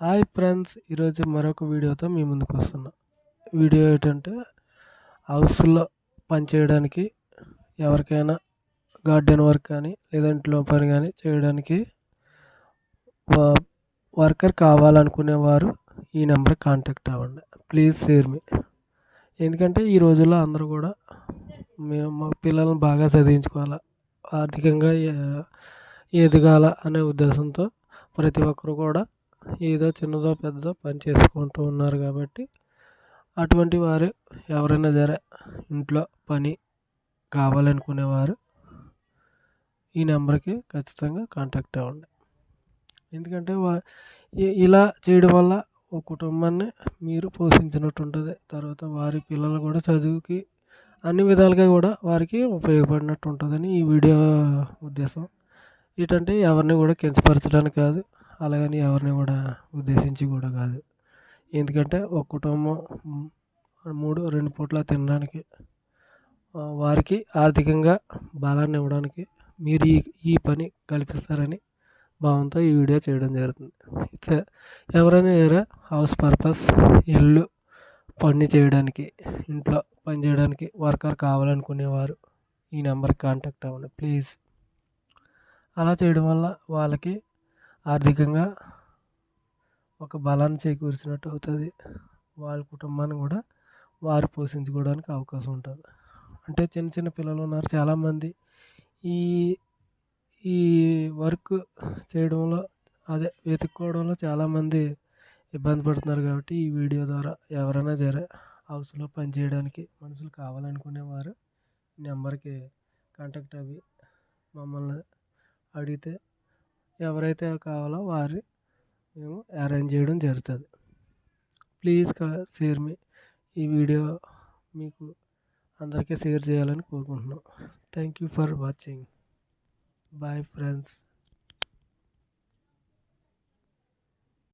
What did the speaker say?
Hi friends ఈరోజు మరొక వీడియోతో మీ ముందుకు వస్తున్నా. వీడియో ఏంటంటే హౌస్లో పనిచేయడానికి ఎవరికైనా గార్డెన్ వర్క్ కానీ లేదా ఇంట్లో పని కానీ చేయడానికి వర్కర్ కావాలనుకునేవారు ఈ నెంబర్ కాంటాక్ట్ అవ్వండి. ప్లీజ్ షేర్ మీ. ఎందుకంటే ఈ రోజుల్లో అందరూ కూడా మేము మా పిల్లల్ని బాగా చదివించుకోవాలా ఆర్థికంగా ఎదగాల అనే ఉద్దేశంతో ప్రతి ఒక్కరు కూడా ఏదో చిన్నదో పెద్దదో పని చేసుకుంటూ ఉన్నారు కాబట్టి అటువంటి వారు ఎవరైనా సరే ఇంట్లో పని కావాలనుకునేవారు ఈ నెంబర్కి ఖచ్చితంగా కాంటాక్ట్ అవ్వండి. ఎందుకంటే వా ఇలా చేయడం వల్ల ఒక కుటుంబాన్ని మీరు పోషించినట్టు ఉంటుంది. తర్వాత వారి పిల్లలు కూడా చదువుకి అన్ని విధాలుగా కూడా వారికి ఉపయోగపడినట్టు ఉంటుందని ఈ వీడియో ఉద్దేశం. ఏంటంటే ఎవరిని కూడా కించపరచడానికి కాదు. అలాగని ఎవరిని కూడా ఉద్దేశించి కూడా కాదు. ఎందుకంటే ఒక కుటుంబం మూడు రెండు పూట్ల తినడానికి వారికి ఆర్థికంగా బలాన్ని ఇవ్వడానికి మీరు ఈ ఈ పని కల్పిస్తారని భావంతో ఈ వీడియో చేయడం జరుగుతుంది. ఎవరైనా వేరే హౌస్ పర్పస్ ఇల్లు పని చేయడానికి ఇంట్లో పని చేయడానికి వర్కర్ కావాలనుకునేవారు ఈ నెంబర్కి కాంటాక్ట్ అవ్వండి ప్లీజ్. అలా చేయడం వల్ల వాళ్ళకి ఆర్థికంగా ఒక బలాన్ని చేకూర్చినట్టు అవుతుంది. వాళ్ళ కుటుంబాన్ని కూడా వారు పోషించుకోవడానికి అవకాశం ఉంటుంది. అంటే చిన్న చిన్న పిల్లలు ఉన్నారు చాలామంది. ఈ ఈ వర్క్ చేయడంలో అదే వెతుక్కోవడంలో చాలామంది ఇబ్బంది పడుతున్నారు కాబట్టి ఈ వీడియో ద్వారా ఎవరైనా సరే హౌస్లో పనిచేయడానికి మనుషులు కావాలనుకునేవారు నెంబర్కి కాంటాక్ట్ అవి మమ్మల్ని అడిగితే ఎవరైతే కావాలో వారి మేము అరేంజ్ చేయడం జరుగుతుంది. ప్లీజ్ షేర్ మీ ఈ వీడియో మీకు అందరికీ షేర్ చేయాలని కోరుకుంటున్నాం. Thank you for watching bye friends